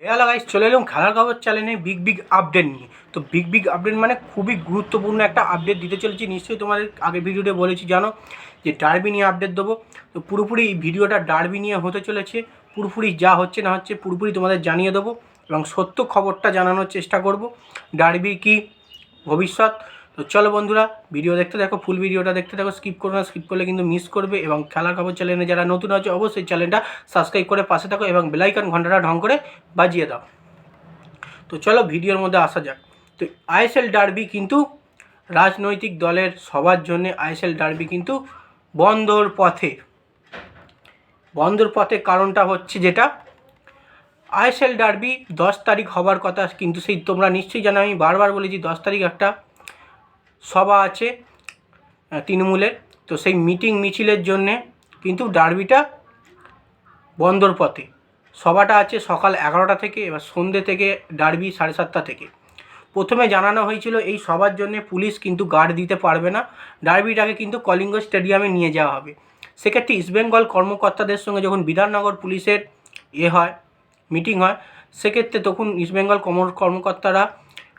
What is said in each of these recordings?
Hello guys চলে এলাম খেলার খবর চ্যানেলে বিগ বিগ আপডেট নিয়ে। তো বিগ বিগ আপডেট মানে খুবই গুরুত্বপূর্ণ একটা আপডেট দিতে চলেছি। নিশ্চয়ই তোমাদের আগে ভিডিওতে বলেছি, জানো যে ডার্বি নিয়ে আপডেট দেবো। তো পুরোপুরি এই ভিডিওটা ডার্বি নিয়ে হতে চলেছে। পুরোপুরি যা হচ্ছে না হচ্ছে পুরোপুরি তোমাদের জানিয়ে দেবো এবং সত্য খবরটা জানানোর চেষ্টা করব। ডার্বি কি ভবিষ্যৎ? তো চলো বন্ধুরা, ভিডিও দেখতে দেখো ফুল ভিডিওটা দেখতে দেখো স্কিপ করো না স্কিপ করলে কিন্তু মিস করবে এবং খেলার খবর চ্যানেলে যারা নতুন আছে, অবশ্যই চ্যানেলটা সাবস্ক্রাইব করে পাশে থাকো এবং বেলাইকন ঘন্টাটা ঢং করে বাজিয়ে দাও। তো চলো ভিডিওর মধ্যে আসা যাক। তো আইএসএল ডার্বি কিন্তু রাজনৈতিক দলের সবার জন্য আইএসএল ডার্বি কিন্তু বন্দর পথে। বন্দর পথে কারণটা হচ্ছে যেটা আইএসএল ডার্বি দশ তারিখ হবার কথা কিন্তু সেই তোমরা নিশ্চয়ই জানো, আমি বারবার বলেছি দশ তারিখ একটা সভা আছে তৃণমূলের। তো সেই মিটিং মিছিলের জন্যে কিন্তু ডার্বিটা বন্দর পথে। সভাটা আছে সকাল এগারোটা থেকে, এবার সন্ধ্যে থেকে, ডার্বি সাড়ে সাতটা থেকে। প্রথমে জানানো হয়েছিল এই সবার জন্য পুলিশ কিন্তু গার্ড দিতে পারবে না। ডার্বিটাকে কিন্তু কলিঙ্গ স্টেডিয়ামে নিয়ে যাওয়া হবে। সেক্ষেত্রে ইস্টবেঙ্গল কর্মকর্তাদের সঙ্গে যখন বিধাননগর পুলিশের এ হয়, মিটিং হয়, সেক্ষেত্রে তখন ইস্টবেঙ্গল কর্ম- কর্মকর্তারা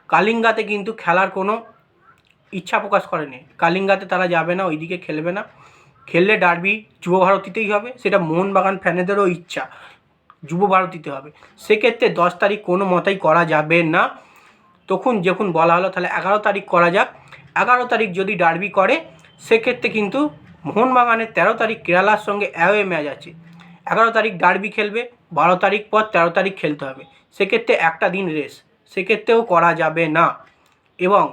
কালিঙ্গাতে কিন্তু খেলার কোনো ইচ্ছা প্রকাশ করেনি। কালিঙ্গাতে তারা যাবে না, ওইদিকে খেলবে না। খেললে ডার্বি যুব ভারতীতেই হবে, সেটা মোহনবাগান ফ্যানেদেরও ইচ্ছা, যুব ভারতীতে হবে। সেক্ষেত্রে দশ তারিখ কোনো মতেই করা যাবে না। তখন যখন বলা হলো, তাহলে এগারো তারিখ করা যাক। এগারো তারিখ যদি ডার্বি করে, সেক্ষেত্রে কিন্তু মোহনবাগানের তেরো তারিখ কেরালার সঙ্গে অ্যাওয়ে ম্যাচ আছে। এগারো তারিখ ডার্বি খেলবে, বারো তারিখ পর তেরো তারিখ খেলতে হবে। সেক্ষেত্রে একটা দিন রেস সেক্ষেত্রেও করা যাবে না। এবং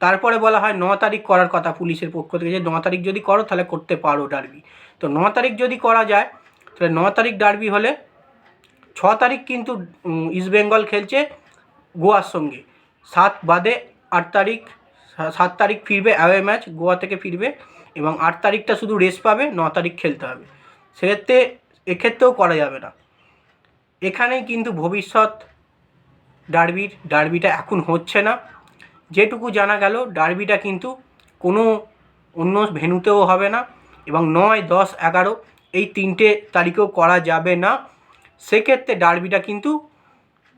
তারপরে বলা হয় ন তারিখ করার কথা পুলিশের পক্ষ থেকে, যে ন তারিখ যদি করো তাহলে করতে পারো ডার্বি। তো ন তারিখ যদি করা যায়, তাহলে ন তারিখ ডার্বি হলে ছ তারিখ কিন্তু ইস্টবেঙ্গল খেলছে গোয়ার সঙ্গে। সাত বাদে আট তারিখ সাত তারিখ ফিরবে অ্যাওয়ে ম্যাচ গোয়া থেকে ফিরবে এবং আট তারিখটা শুধু রেস্ট পাবে, ন তারিখ খেলতে হবে। সেক্ষেত্রে, এক্ষেত্রেও করা যাবে না। এখানেই কিন্তু ভবিষ্যৎ ডার্বির, ডার্বিটা এখন হচ্ছে না। যেটুকু জানা গেল, ডার্বিটা কিন্তু কোনো অন্য ভেন্যুতেও হবে না এবং নয়, দশ, এগারো এই তিনটে তারিখেও করা যাবে না। সেক্ষেত্রে ডার্বিটা কিন্তু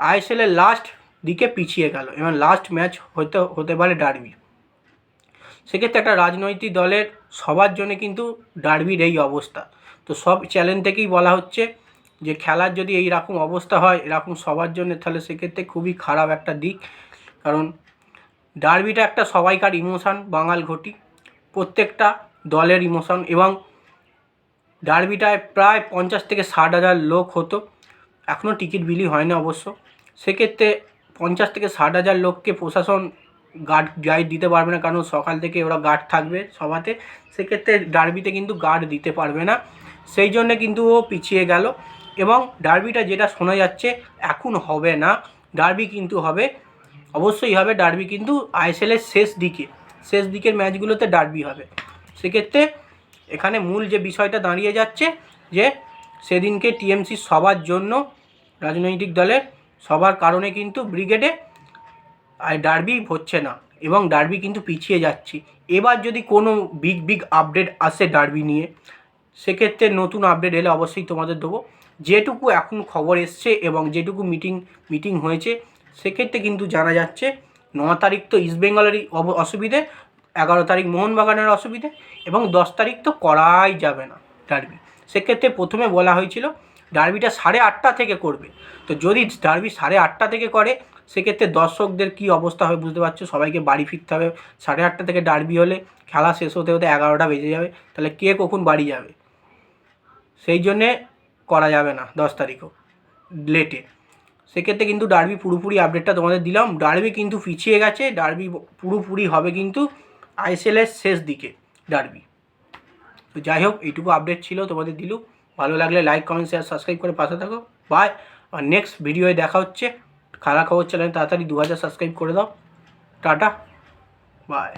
আইএসএলের লাস্ট দিকে পিছিয়ে গেল এবং লাস্ট ম্যাচ হতে হতে পারে ডার্বি। সেক্ষেত্রে একটা রাজনৈতিক দলের সবার জন্য কিন্তু ডার্বির এই অবস্থা। তো সব চ্যানেল থেকেই বলা হচ্ছে যে খেলার যদি এই রকম অবস্থা হয়, এরকম সবার জন্য, তাহলে সেক্ষেত্রে খুবই খারাপ একটা দিক। কারণ ডার্বিটা একটা সবাইকার ইমোশান, বাঙাল ঘটি। প্রত্যেকটা দলের ইমোশন এবং ডার্বিটায় প্রায় পঞ্চাশ থেকে ষাট হাজার লোক হতো। এখনও টিকিট বিলি হয় না অবশ্য। সেক্ষেত্রে পঞ্চাশ থেকে ষাট হাজার লোককে প্রশাসন গার্ড গাইড দিতে পারবে না, কারণ সকাল থেকে ওরা গার্ড থাকবে সভাতে। সেক্ষেত্রে ডার্বিতে কিন্তু গার্ড দিতে পারবে না। সেই জন্যে কিন্তু ও পিছিয়ে গেল এবং ডার্বিটা যেটা শোনা যাচ্ছে, এখন হবে না। ডার্বি কিন্তু হবে অবশ্যই হবে ডার্বি, কিন্তু আইএসএলের শেষ দিকে, শেষ দিকের ম্যাচগুলোতে ডার্বি হবে। সেক্ষেত্রে এখানে মূল যে বিষয়টা দাঁড়িয়ে যাচ্ছে, যে সেদিনকে টিএমসি সবার জন্য রাজনৈতিক দলের সবার কারণে কিন্তু ব্রিগেডে আর ডার্বি হচ্ছে না, এবং ডার্বি কিন্তু পিছিয়ে যাচ্ছে। এবার যদি কোনো বিগ বিগ আপডেট আসে ডার্বি নিয়ে, সেক্ষেত্রে নতুন আপডেট এলে অবশ্যই তোমাদের দেবো। যেটুকু এখন খবর এসছে এবং যেটুকু মিটিং মিটিং হয়েছে সেক্ষেত্রে কিন্তু জানা যাচ্ছে ন তারিখ তো ইস্টবেঙ্গলেরই অব- অসুবিধে, এগারো তারিখ মোহনবাগানের অসুবিধে এবং দশ তারিখ তো করাই যাবে না ডার্বি সেক্ষেত্রে প্রথমে বলা হয়েছিল ডার্বিটা সাড়ে আটটা থেকে করবে। তো যদি ডার্বি সাড়ে আটটা থেকে করে, সেক্ষেত্রে দর্শকদের কী অবস্থা হবে বুঝতে পারছ? সবাইকে বাড়ি ফিরতে হবে। সাড়ে আটটা থেকে ডার্বি হলে খেলা শেষ হতে হতে এগারোটা বেজে যাবে। তাহলে কে কখন বাড়ি যাবে? সেই জন্যে করা যাবে না দশ তারিখও লেটে। সেক্ষেত্রে কিন্তু ডার্বি পুরোপুরি আপডেটটা তোমাদের দিলাম। ডার্বি কিন্তু পিছিয়ে গেছে। ডার্বি পুরোপুরি হবে কিন্তু আইএসএলের শেষ দিকে ডার্বি তো যাই হোক, এইটুকু আপডেট ছিল তোমাদের দিলু ভালো লাগলে লাইক কমেন্ট শেয়ার সাবস্ক্রাইব করে পাশে থাকো। বাই আর নেক্সট ভিডিওয়ে দেখা হচ্ছে। খালা খবর চ্যানেল তাড়াতাড়ি দু হাজার সাবস্ক্রাইব করে দাও। টাটা। বাই